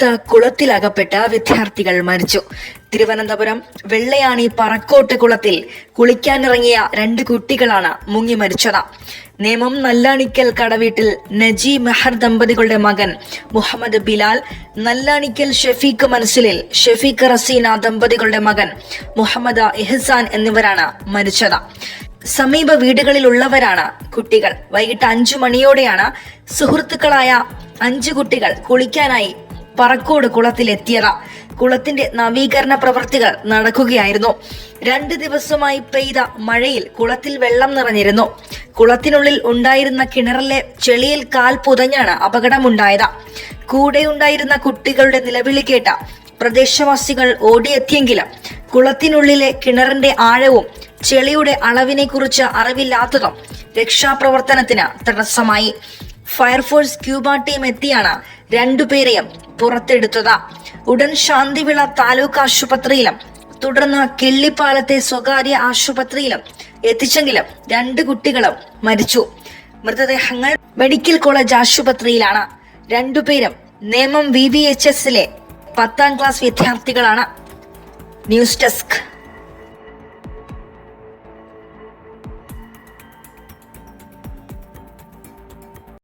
നേമത്ത് കുളത്തിലകപ്പെട്ട വിദ്യാർത്ഥികൾ മരിച്ചു. തിരുവനന്തപുരം വെള്ളയാണി പറക്കോട്ട് കുളത്തിൽ കുളിക്കാനിറങ്ങിയ രണ്ട് കുട്ടികളാണ് മുങ്ങി മരിച്ചത്. നേമം നല്ലാണിക്കൽ കടവീട്ടിൽ നജി മെഹർ ദമ്പതികളുടെ മകൻ മുഹമ്മദ് ബിലാൽ നല്ലാണിക്കൽ ഷെഫീഖ് മനസ്സിലിൽ ഷെഫീഖ് റസീന ദമ്പതികളുടെ മകൻ മുഹമ്മദ് ഇഹ്സാൻ എന്നിവരാണ് മരിച്ചത്. സമീപ വീടുകളിലുള്ളവരാണ് കുട്ടികൾ. വൈകിട്ട് അഞ്ചു മണിയോടെയാണ് സുഹൃത്തുക്കളായ അഞ്ചു കുട്ടികൾ കുളിക്കാനായി പറക്കോട് കുളത്തിലെത്തിയത്. കുളത്തിന്റെ നവീകരണ പ്രവൃത്തികൾ നടക്കുകയായിരുന്നു. രണ്ട് ദിവസമായി പെയ്ത മഴയിൽ കുളത്തിൽ വെള്ളം നിറഞ്ഞിരുന്നു. കുളത്തിനുള്ളിൽ ഉണ്ടായിരുന്ന കിണറിലെ ചെളിയിൽ കാൽ പുതഞ്ഞാണ് അപകടമുണ്ടായത്. കൂടെയുണ്ടായിരുന്ന കുട്ടികളുടെ നിലവിളി കേട്ട പ്രദേശവാസികൾ ഓടിയെത്തിയെങ്കിലും കുളത്തിനുള്ളിലെ കിണറിന്റെ ആഴവും ചെളിയുടെ അളവിനെ കുറിച്ച് അറിവില്ലാത്തതും രക്ഷാപ്രവർത്തനത്തിന് തടസ്സമായി. ഫയർഫോഴ്സ് ക്യൂബ ടീം എത്തിയാണ് രണ്ടുപേരെയും പുറത്തെടുത്തത്. ഉടൻ ശാന്തിവിള താലൂക്ക് ആശുപത്രിയിലും തുടർന്ന് കിള്ളിപ്പാലത്തെ സ്വകാര്യ ആശുപത്രിയിലും എത്തിച്ചെങ്കിലും രണ്ട് കുട്ടികളും മരിച്ചു. മൃതദേഹങ്ങൾ മെഡിക്കൽ കോളേജ് ആശുപത്രിയിലാണ്. രണ്ടുപേരും നേമം വി വി എച്ച് എസിലെ പത്താം ക്ലാസ് വിദ്യാർത്ഥികളാണ്. News desk.